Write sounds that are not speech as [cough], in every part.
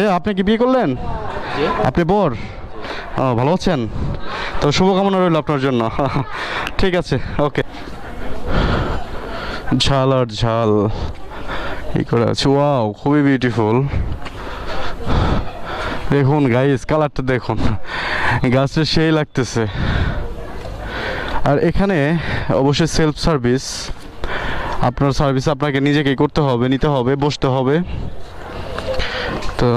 ভাইয়া আপনি কি বিয়ে করলেন? আপনি বর? ও ভালো আছেন? তো শুভকামনা রইল আপনার জন্য। [laughs] ঠিক আছে ওকে। ঝাল আর ঝাল। এই করে আছে? ওয়াও খুবই বিউটিফুল দেখুন গাইস কালারটা দেখুন। গাছটা সেই লাগতেছে। আর এখানে অবশ্যই সেলফ সার্ভিস আপনার সার্ভিস আপনাকে নিজেকেই করতে হবে নিতে হবে বসতে হবে। তো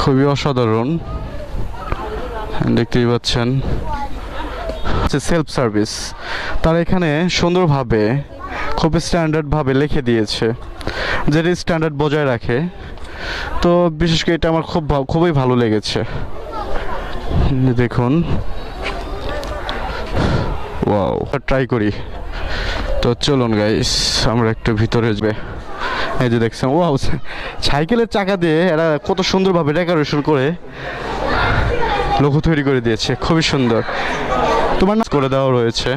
খুবই অসাধারণ। দেখতেই পাচ্ছেন। সেলফ সার্ভিস তারা এখানে সুন্দরভাবে, খুব স্ট্যান্ডার্ডভাবে লিখে দিয়েছে, যেটা স্ট্যান্ডার্ড বজায় রাখে। তো বিশেষ করে এটা আমার খুব খুবই ভালো লেগেছে। দেখুন। ওয়াও ট্রাই করি। তো চলুন গাইস আমরা একটু ভিতরে যাবে এই যে দেখছেন ওয়াও সাইকেলের চাকা দিয়ে এরা কত সুন্দরভাবে ডেকোরেশন করে লোগো তৈরি করে দিয়েছে খুবই সুন্দর। তোমার নাচ করে দেওয়া রয়েছে।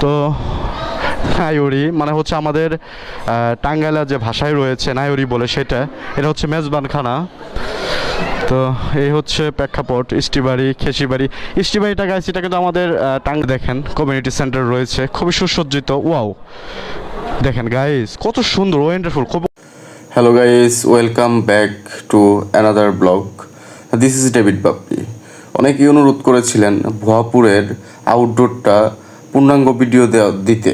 তো নায়রি মানে হচ্ছে আমাদের আহ, টাঙ্গাইলের যে ভাষায় রয়েছে নায়রি বলে সেটা এটা হচ্ছে মেজবানখানা। তো এই হচ্ছে প্রেক্ষাপট ইষ্টিবাড়ি খেসিবাড়ি। ইষ্টিবাড়িটা গাইছে এটা কিন্তু আমাদের টাঙ্গ দেখেন কমিউনিটি সেন্টার রয়েছে খুবই সুসজ্জিত ওয়াও। দেখেন গাইস কত সুন্দর ওয়ান্ডারফুল খুব Hello guys, welcome back to another blog. This is David Bappi অনেকেই অনুরোধ করেছিলেন ভুয়াপুরের আউটডোরটা পূর্ণাঙ্গ ভিডিও দেওয়া দিতে।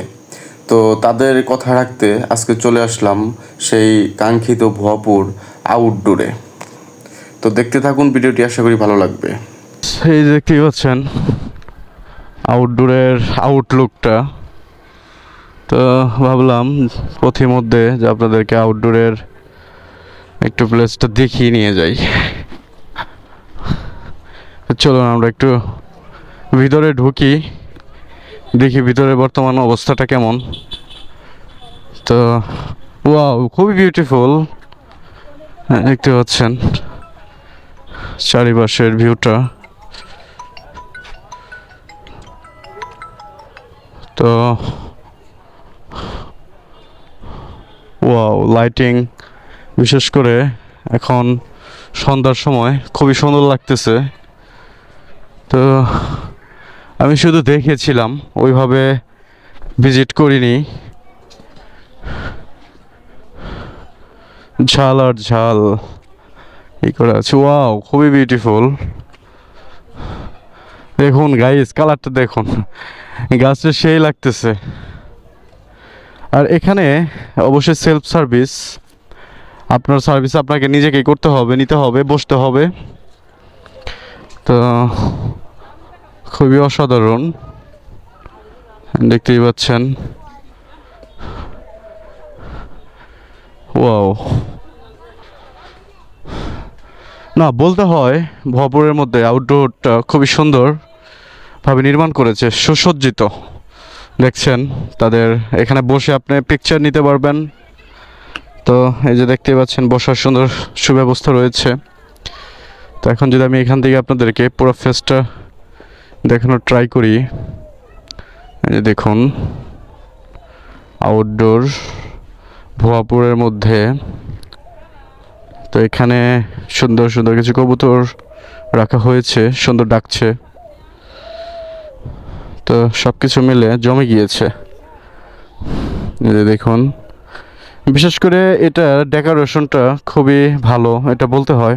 তো তাদের কথা রাখতে আজকে চলে আসলাম সেই কাঙ্ক্ষিত ভুয়াপুর আউটডোরে তো দেখতে থাকুন ভিডিওটি আশা করি ভালো লাগবে। এই যে দেখতেই পাচ্ছেন আউটডোরের আউটলুকটা তো ভাবলাম পথিমধ্যে যে আপনাদেরকে আউটডোরের একটু প্লেসটা দেখিয়ে নিয়ে যাই। চলুন আমরা একটু ভিতরে ঢুকি, দেখি ভিতরে বর্তমান অবস্থাটা কেমন। তো ওয়াও খুবই বিউটিফুল দেখতে পাচ্ছেন চারিপাশের ভিউটা তো ওয়াও লাইটিং বিশেষ করে এখন সন্ধ্যার সময় খুবই সুন্দর লাগতেছে। তো আমি শুধু দেখেছিলাম, ওইভাবে ভিজিট করিনি। ঝাল আর ঝাল এই করে আছে। ওয়াও খুবই বিউটিফুল দেখুন গাইস কালারটা দেখুন। গাছটা সেই লাগতেছে। আর এখানে অবশ্যই সেলফ সার্ভিস আপনার সার্ভিস আপনাকে নিজেকে করতে হবে, নিতে হবে, বসতে হবে। তো, খুবই অসাধারণ। দেখতেই পাচ্ছেন। ওয়াও। না, বলতে হয় ভবরের মধ্যে আউটডোরটা খুবই সুন্দর ভাবে নির্মাণ করেছে, সুসজ্জিত। দেখছেন, তাদের এখানে বসে আপনি পিকচার নিতে পারবেন। তো এই যে দেখতে পাচ্ছেন, বসার সুন্দর সুব্যবস্থা রয়েছে। তো এখন যদি আমি এখান থেকে আপনাদেরকে পুরো ফেসটা দেখানোর ট্রাই করি, এই যে দেখুন আউটডোর ভুয়াপুরের মধ্যে। তো এখানে সুন্দর সুন্দর কিছু কবুতর রাখা হয়েছে, সুন্দর ডাকছে। তো সব কিছু মিলে জমে গিয়েছে। দেখুন। বিশেষ করে এটা ডেকোরেশনটা খুবই ভালো, এটা বলতে হয়।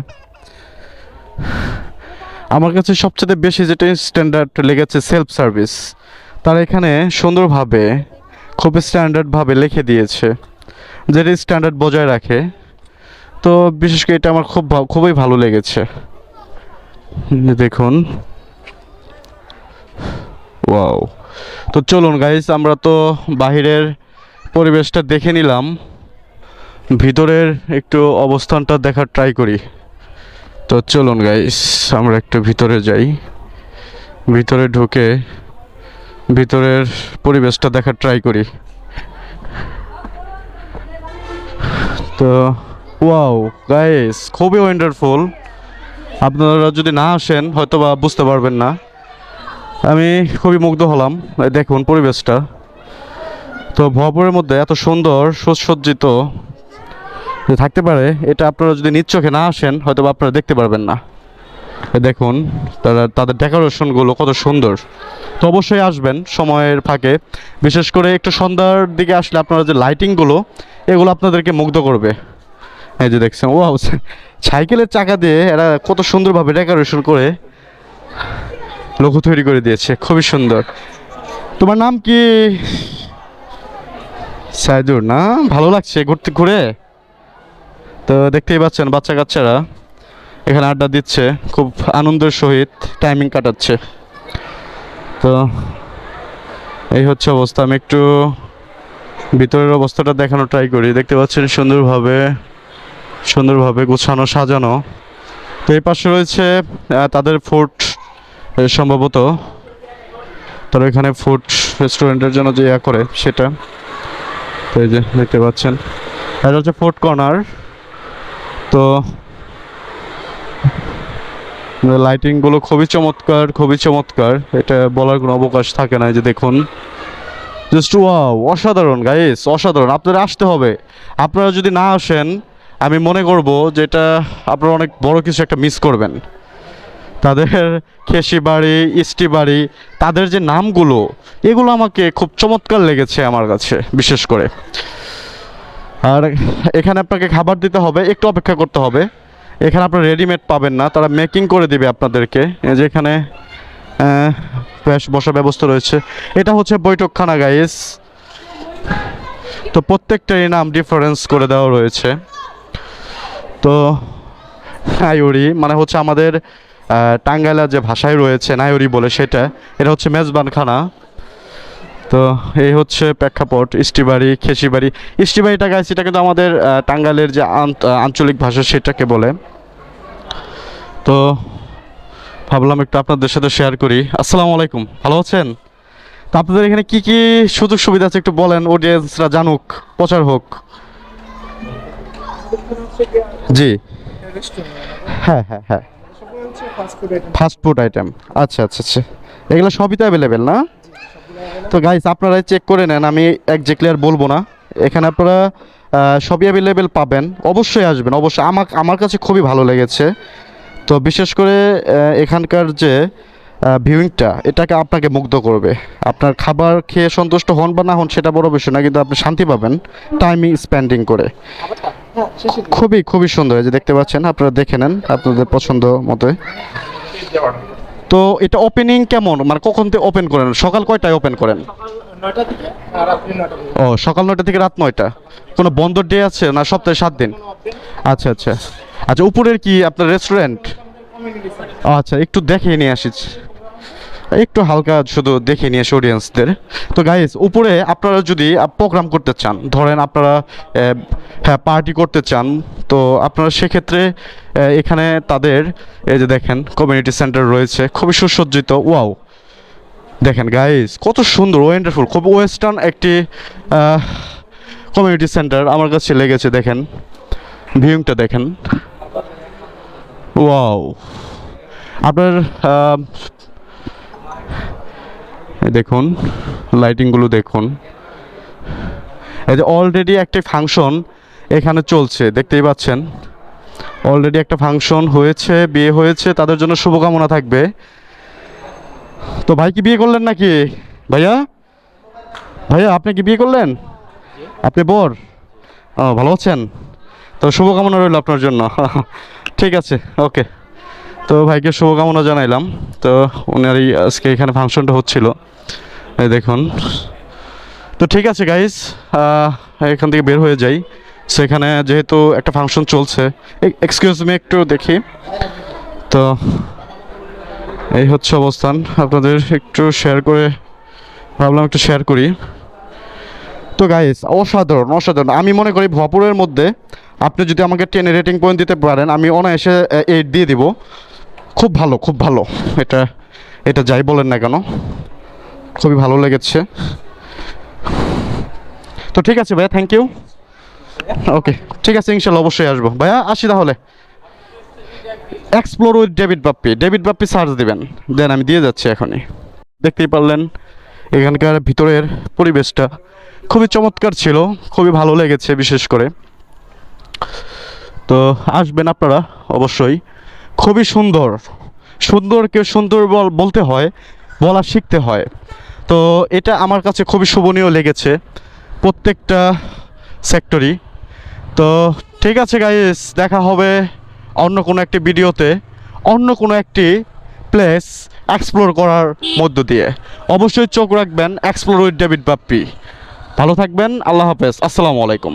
আমার কাছে সবচেয়ে বেশি যেটা স্ট্যান্ডার্ড লেগেছে সেলফ সার্ভিস তারা এখানে সুন্দরভাবে, খুব স্ট্যান্ডার্ডভাবে লিখে দিয়েছে, যেটা স্ট্যান্ডার্ড বজায় রাখে। তো বিশেষ করে এটা আমার খুব খুবই ভালো লেগেছে। দেখুন। ওয়াও তো চলুন গাইস আমরা তো বাহিরের পরিবেশটা দেখে নিলাম। ভিতরের একটু অবস্থানটা দেখার ট্রাই করি। তো চলুন গাইস আমরা একটু ভিতরে যাই। ভিতরে ঢুকে ভিতরের পরিবেশটা দেখার ট্রাই করি। তো ওয়াও গাইস খুবই ওয়ান্ডারফুল আপনারা যদি না আসেন হয়তো বা বুঝতে পারবেন না। আমি খুবই মুগ্ধ হলাম। দেখুন পরিবেশটা। তো ভবরের মধ্যে এত সুন্দর, সুসজ্জিত থাকতে পারে, এটা আপনারা যদি চোখে না আসেন হয়তো আপনারা দেখতে পারবেন না। দেখুন, তারা, তাদের ডেকোরেশনগুলো কত সুন্দর। তো অবশ্যই আসবেন সময়ের ফাঁকে। বিশেষ করে একটু সন্ধ্যার দিকে আসলে আপনারা যে লাইটিংগুলো এগুলো আপনাদেরকে মুগ্ধ করবে। এই যে দেখছেন ও সাইকেলের চাকা দিয়ে এরা কত সুন্দরভাবে ডেকোরেশন করে। লোগো তৈরি করে দিয়েছে, খুবই সুন্দর। তোমার নাম কি? সাইদুর, না? ভালো লাগছে ঘুরতে, ঘুরে? তো দেখতেই পাচ্ছেন বাচ্চা কাচ্চারা, এখানে আড্ডা দিচ্ছে, খুব আনন্দের সহিত টাইমিং কাটাচ্ছে। তো এই হচ্ছে অবস্থা, আমি একটু ভিতরের অবস্থাটা দেখানো ট্রাই করি। দেখতে পাচ্ছেন সুন্দরভাবে সুন্দরভাবে গোছানো, সাজানো। তো এই পাশে রয়েছে তাদের ফুড সম্ভবত তারা এখানে ফুড রেস্টুরেন্টের জন্য যে ইয়া করে সেটা। তো এই যে দেখতে পাচ্ছেন। এটা হচ্ছে ফুড কর্নার তো লাইটিংগুলো খুবই চমৎকার খুবই চমৎকার। এটা বলার কোনো অবকাশ থাকে না যে দেখুন। জাস্ট ওয়াও অসাধারণ গাইস অসাধারণ। আপনারা আসতে হবে। আপনারা যদি না আসেন, আমি মনে করব যে এটা আপনারা অনেক বড় কিছু একটা মিস করবেন। তাদের খেসি বাড়ি ইষ্টি বাড়ি তাদের যে নামগুলো, এগুলো আমাকে খুব চমৎকার লেগেছে আমার কাছে, বিশেষ করে। আর এখানে আপনাকে খাবার দিতে হবে, একটু অপেক্ষা করতে হবে। এখানে আপনার রেডিমেড পাবেন না, তারা মেকিং করে দিবে আপনাদেরকে। এই যে এখানে বেশ বসার ব্যবস্থা রয়েছে। এটা হচ্ছে বৈঠকখানা গাইস তো প্রত্যেকটারই নাম ডিফারেন্স করে দেওয়া রয়েছে। তো নায়রি মানে হচ্ছে আমাদের আহ, টাঙ্গাইলের যে ভাষায় রয়েছে নায়রি বলে সেটা এটা হচ্ছে মেজবানখানা। তো এই হচ্ছে প্রেক্ষাপট ইষ্টিবাড়ি খেসিবাড়ি। ইষ্টিবাড়িটা গাইছে এটা কিন্তু আমাদের আহ, টাঙ্গাইলের যে আঞ্চলিক ভাষা সেটাকে বলে। তো ভাবলাম একটু আপনাদের সাথে শেয়ার করি। আসসালামু আলাইকুম ভালো আছেন? তো আপনাদের এখানে কি কি সুযোগ সুবিধা আছে একটু বলেন অডিয়েন্সরা জানুক প্রচার হোক। জি। হ্যাঁ হ্যাঁ হ্যাঁ। ফাস্ট ফুড আইটেম আচ্ছা আচ্ছা আচ্ছা। এগুলো সবই তো অ্যাভেলেবেল না? তো গাইস আপনারাই চেক করে নেন, আমি একজ্যাক্টলি আর বলব না। এখানে আপনারা সবই অ্যাভেলেবেল পাবেন। অবশ্যই আসবেন, অবশ্যই। আমার আমার কাছে খুবই ভালো লেগেছে। তো বিশেষ করে এখানকার যে ভিউইংটা এটাকে আপনাকে মুগ্ধ করবে। আপনার খাবার খেয়ে সন্তুষ্ট হন বা না হন সেটা বড় বিষয় না কিন্তু আপনি শান্তি পাবেন টাইমিং স্পেন্ডিং করে। খুবই খুবই সুন্দর এই যে দেখতে পাচ্ছেন আপনারা দেখে নেন আপনাদের পছন্দ মতোই তো এটা ওপেনিং কেমন? মানে কখন থেকে ওপেন করেন? সকাল কয়টায় ওপেন করেন? ও সকাল নয়টা থেকে রাত নয়টা। কোনো বন্ধ ডে আছে না সপ্তাহে সাত দিন? আচ্ছা আচ্ছা। আচ্ছা উপরের কি আপনার রেস্টুরেন্ট আচ্ছা একটু দেখে নিয়ে আসি একটু হালকা শুধু দেখে নিয়ে আসি অডিয়েন্সদের তো গাইজ উপরে আপনারা যদি প্রোগ্রাম করতে চান, ধরেন আপনারা হ্যাঁ পার্টি করতে চান, তো আপনারা সেক্ষেত্রে এখানে তাদের, এই যে দেখেন কমিউনিটি সেন্টার রয়েছে, খুবই সুসজ্জিত ওয়াও দেখেন গাইজ কত সুন্দর ওয়েন্ডারফুল খুব ওয়েস্টার্ন একটি কমিউনিটি সেন্টার আমার কাছে লেগেছে, দেখেন। ভিউংটা দেখেন। ওয়াও আপনার দেখুন লাইটিংগুলো দেখুন। এই যে অলরেডি একটি ফাংশন এখানে চলছে, দেখতেই পাচ্ছেন? অলরেডি একটা ফাংশন হয়েছে, বিয়ে হয়েছে, তাদের জন্য শুভকামনা থাকবে। তো ভাই কি বিয়ে করলেন নাকি? ভাইয়া? ভাইয়া, আপনি কি বিয়ে করলেন? আপনি বর? ভালো আছেন? তো শুভকামনা রইল আপনার জন্য। [laughs] ঠিক আছে, ওকে। তো ভাইকে শুভকামনা জানাইলাম। তো ওনারই আজকে এখানে ফাংশনটা হচ্ছিল। দেখুন। তো ঠিক আছে গাইস এখান থেকে বের হয়ে যাই। সেখানে যেহেতু একটা ফাংশন চলছে এক্সকিউজ মি একটু দেখি। তো এই হচ্ছে অবস্থান। আপনাদের একটু শেয়ার করে, ভাবলাম একটু শেয়ার করি। তো গাইস অসাধারণ অসাধারণ। আমি মনে করি ভপুরের মধ্যে আপনি যদি আমাকে টেনে রেটিং পয়েন্ট দিতে পারেন, আমি অনায়াসে এইট দিয়ে দিব। খুব ভালো খুব ভালো। এটা এটা যাই বলেন না কেন। খুবই ভালো লেগেছে। তো ঠিক আছে ভাইয়া থ্যাংক ইউ ওকে ঠিক আছে, ইনশাল্লাহ অবশ্যই আসব। ভাইয়া, আসি তাহলে। Explore with David Bappi David Bappi search দিবেন। দেন আমি দিয়ে যাচ্ছি এখনই। দেখতেই পারলেন, এখানকার ভিতরের পরিবেশটা খুবই চমৎকার ছিল, খুবই ভালো লেগেছে বিশেষ করে। তো আসবেন আপনারা অবশ্যই। খুবই সুন্দর। সুন্দরকে সুন্দর বল- বলতে হয়, বলা শিখতে হয়। তো এটা আমার কাছে খুবই শোভনীয় লেগেছে প্রত্যেকটা সেক্টরই তো ঠিক আছে গাইস দেখা হবে অন্য কোনো একটি ভিডিওতে অন্য কোনো একটি প্লেস এক্সপ্লোর করার মধ্য দিয়ে। অবশ্যই চোখ রাখবেন এক্সপ্লোর উইথ ডেভিড বাপ্পি। ভালো থাকবেন, আল্লাহ হাফেজ, আসসালামু আলাইকুম।